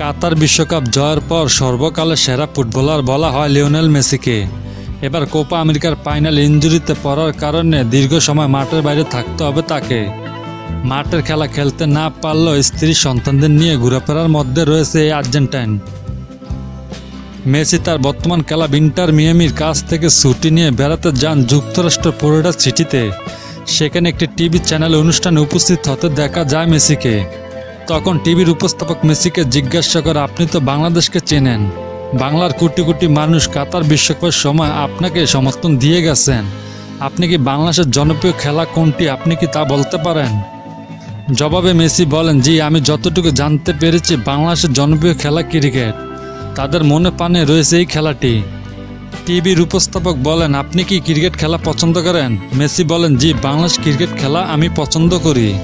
কাতার বিশ্বকাপ জয়ের পর সর্বকালের সেরা ফুটবলার বলা হয় লিওনেল মেসিকে। এবার কোপা আমেরিকার ফাইনাল ইঞ্জুরিতে পড়ার কারণে দীর্ঘ সময় মাঠের বাইরে থাকতে হবে তাকে। মাঠের খেলা খেলতে না পারলেও স্ত্রী সন্তানদের নিয়ে ঘোরাফেরার মধ্যে রয়েছে এই আর্জেন্টাইন। মেসি তার বর্তমান খেলা বিন্টার মিয়ামির কাছ থেকে ছুটি নিয়ে বেড়াতে যান যুক্তরাষ্ট্র ফ্লোরিডা সিটিতে। সেখানে একটি টিভি চ্যানেলে অনুষ্ঠানে উপস্থিত হতে দেখা যায় মেসিকে। তখন টিভির উপস্থাপক মেসিকে জিজ্ঞাসা করে, আপনি তো বাংলাদেশকে চেনেন। বাংলার কোটি কোটি মানুষ কাতার বিশ্বকাপের সময় আপনাকে সমর্থন দিয়ে গেছেন। আপনি কি বাংলাদেশের জনপ্রিয় খেলা কোনটি আপনি কি তা বলতে পারেন? জবাবে মেসি বলেন, জি, আমি যতটুকু জানতে পেরেছি, বাংলাদেশের জনপ্রিয় খেলা ক্রিকেট। তাদের মনে পানে রয়েছে এই খেলাটি। টিভির উপস্থাপক বলেন, আপনি কি ক্রিকেট খেলা পছন্দ করেন? মেসি বলেন, জি, বাংলাদেশ ক্রিকেট খেলা আমি পছন্দ করি।